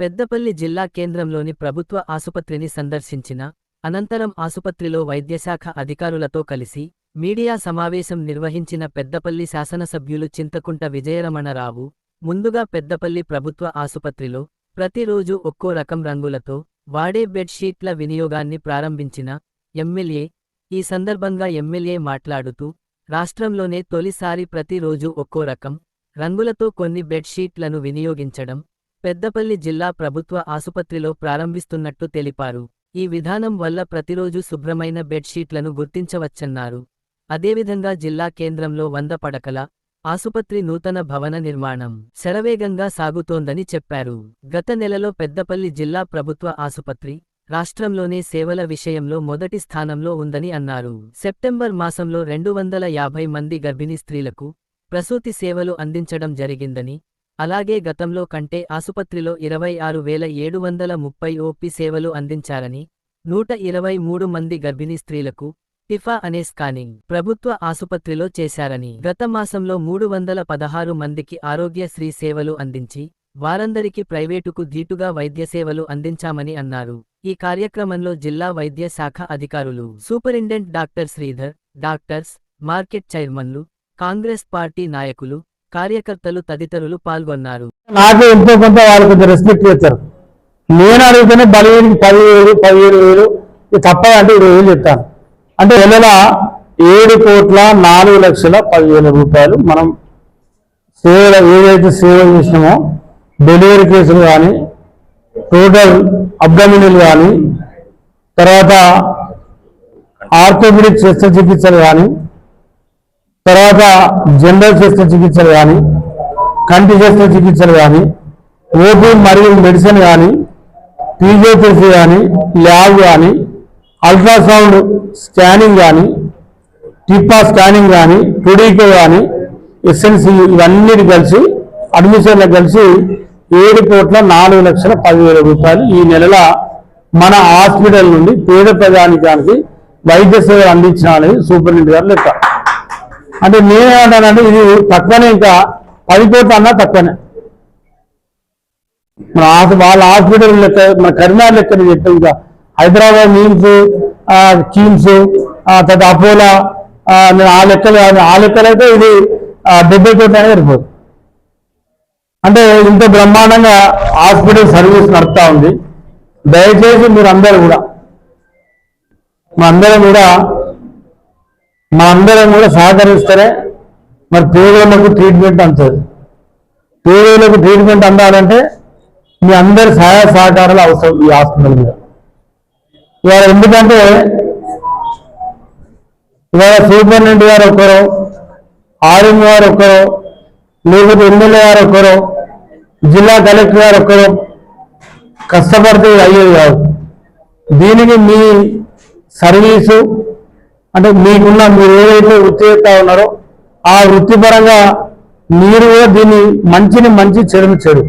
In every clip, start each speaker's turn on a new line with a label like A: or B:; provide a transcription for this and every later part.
A: పెద్దపల్లి జిల్లా కేంద్రంలోని ప్రభుత్వ ఆసుపత్రిని సందర్శించిన అనంతరం ఆసుపత్రిలో వైద్యశాఖ అధికారులతో కలిసి మీడియా సమావేశం నిర్వహించిన పెద్దపల్లి శాసనసభ్యులు చింతకుంట విజయరమణరావు ముందుగా పెద్దపల్లి ప్రభుత్వ ఆసుపత్రిలో ప్రతిరోజు ఒక్కో రకం రంగులతో వాడే బెడ్షీట్ల వినియోగాన్ని ప్రారంభించిన ఎమ్మెల్యే ఈ సందర్భంగా ఎమ్మెల్యే మాట్లాడుతూ రాష్ట్రంలోనే తొలిసారి ప్రతిరోజు ఒక్కో రకం రంగులతో కొన్ని బెడ్షీట్లను వినియోగించడం పెద్దపల్లి జిల్లా ప్రభుత్వ ఆసుపత్రిలో ప్రారంభిస్తున్నట్టు తెలిపారు. ఈ విధానం వల్ల ప్రతిరోజు శుభ్రమైన బెడ్షీట్లను గుర్తించవచ్చన్నారు. అదేవిధంగా జిల్లా కేంద్రంలో వంద పడకల ఆసుపత్రి నూతన భవన నిర్మాణం శరవేగంగా సాగుతోందని చెప్పారు. గత నెలలో పెద్దపల్లి జిల్లా ప్రభుత్వ ఆసుపత్రి రాష్ట్రంలోనే సేవల విషయంలో మొదటి స్థానంలో ఉందని అన్నారు. సెప్టెంబర్ మాసంలో రెండు వందల యాభై మంది గర్భిణీ స్త్రీలకు ప్రసూతి సేవలు అందించడం జరిగిందని అలాగే గతంలో కంటే ఆసుపత్రిలో ఇరవై ఆరు వేల ఏడు వందల ముప్పై ఓపీ సేవలు అందించారని నూట ఇరవై మూడు మంది గర్భిణీ స్త్రీలకు టిఫా అనే స్కానింగ్ ప్రభుత్వ ఆసుపత్రిలో చేశారని గత మాసంలో మూడు వందల పదహారు మందికి ఆరోగ్యశ్రీ సేవలు అందించి వారందరికీ ప్రైవేటుకు ధీటుగా వైద్య సేవలు అందించామని అన్నారు. ఈ కార్యక్రమంలో జిల్లా వైద్య శాఖ అధికారులు superintendent doctor Sridhar doctors market చైర్మన్లు కాంగ్రెస్ పార్టీ నాయకులు కార్యకర్తలు తదితరులు పాల్గొన్నారు.
B: నాకు ఎంతో కొంత వాళ్ళు కొంచెం రెస్పెక్ట్ ఇచ్చారు నేను అడిగితేనే బలివేడికి పదివేలు పదిహేడు వేలు ఇది తప్పదంటే ఇరవై వేలు చెప్తాను? అంటే నెల ఏడు కోట్ల నాలుగు లక్షల పదివేల రూపాయలు మనం సేవలు ఏదైతే సేవలు చేసినామో డెలివరీ కేసులు కానీ టోటల్ అబ్డమినల్ కానీ తర్వాత ఆర్థోపెడిక్ శస్త్రచికిత్సలు కానీ తర్వాత జనరల్ శస్త్ర చికిత్సలు కానీ కంటి శస్త్రచికిత్సలు కానీ ఓపీ మరియు మెడిసిన్ కానీ ఫిజియోథెరపీ కానీ ల్యాబ్ కానీ అల్ట్రాసౌండ్ స్కానింగ్ కానీ టిప్పా స్కానింగ్ కానీ టుడీకో కానీ ఎస్ఎన్సి ఇవన్నీ కలిసి అడ్మిషన్లు కలిసి ఏడు కోట్ల నాలుగు లక్షల పదివేల రూపాయలు ఈ నెలల మన హాస్పిటల్ నుండి పేద ప్రజానికానికి వైద్య సేవలు అందించిన సూపరింటెండెంట్ గారు లెక్క అంటే నేనేమంటానంటే ఇది తక్కువనే ఇంకా పది కోట్లు అన్నా తక్కువనే. మన వాళ్ళ హాస్పిటల్ లెక్క మన కరీంనగర్ లెక్క నేను చెప్పాను ఇంకా. హైదరాబాద్ మీమ్స్ కీమ్స్ తర్వాత అపోలా ఆ, నేను ఆ లెక్కలు ఆ లెక్కలు అయితే ఇది డెబ్బై కోట్లు అనేది సరిపోదు. అంటే ఇంత బ్రహ్మాండంగా హాస్పిటల్ సర్వీస్ నడుపుతా ఉంది. దయచేసి మీరు అందరూ కూడా మా అందరం కూడా మా అందరం కూడా సహకరిస్తారే మరి పేదోళ్ళకు ట్రీట్మెంట్ అంతది. పేదోళ్ళకు ట్రీట్మెంట్ అందాలంటే మీ అందరి సహాయ సహకారాలు అవసరం ఈ హాస్పిటల్ మీద. ఇవాళ ఎందుకంటే ఇవాళ సూపరింటెండెంట్ గారు ఒకరు ఆర్ఎం గారు ఒకరు లేకపోతే ఎమ్మెల్యే గారు ఒకరు జిల్లా కలెక్టర్ గారు ఒకరు కష్టపడితే అయ్యేది కాదు. దీనికి మీ సర్వీసు అంటే మీకున్న మీరు ఏదైతే వృత్తి చేస్తా ఉన్నారో ఆ వృత్తిపరంగా మీరు కూడా దీన్ని మంచిని మంచి చెడుని చెడు.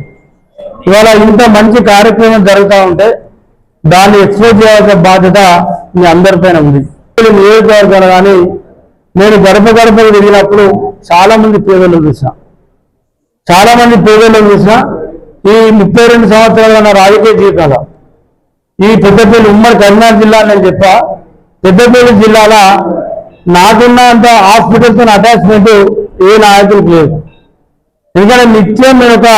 B: ఇవాళ ఇంత మంచి కార్యక్రమం జరుగుతూ ఉంటే దాన్ని ఎక్స్పోజ్ చేయాల్సిన బాధ్యత మీ అందరిపైన ఉంది. నియోజకవర్గాలు కానీ నేను గడప గడపకు తిరిగినప్పుడు చాలా మంది పేదలు చూసిన. చాలా మంది పేదలు చూసిన ఈ ముప్పై రెండు సంవత్సరాల నా రాజకీయ జీవితంలో. ఈ పెద్దపల్లి ఉమ్మడి కరీంనగర్ జిల్లా అని నేను చెప్పా పెద్దపల్లి జిల్లాల నాకున్నంత హాస్పిటల్తో అటాచ్మెంట్ ఏ నాయకులకు లేదు. ఎందుకంటే నిత్యం నేను ఒక